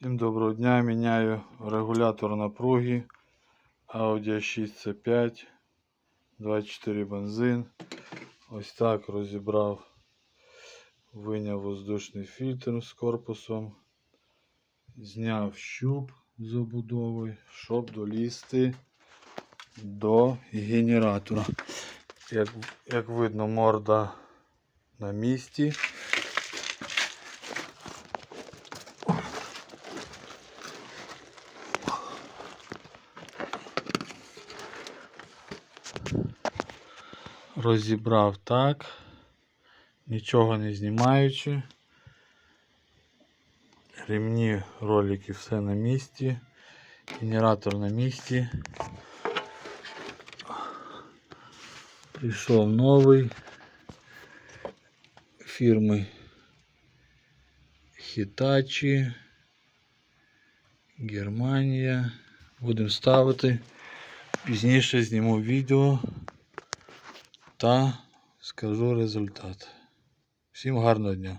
Всім доброго дня. Міняю регулятор напруги Audi 6C5, 24 бензин. Ось так розібрав, виняв воздушний фільтр з корпусом, зняв щуп з обудови, щоб долізти до генератора. Як, як видно, морда на місці. Розібрав так, нічого не знімаючи. Ремні, ролики, все на місці. Генератор на місці. Прийшов новий фірми Hitachi, Германія. Будемо ставити. Пізніше зніму відео та скажу результат. Всім гарного дня!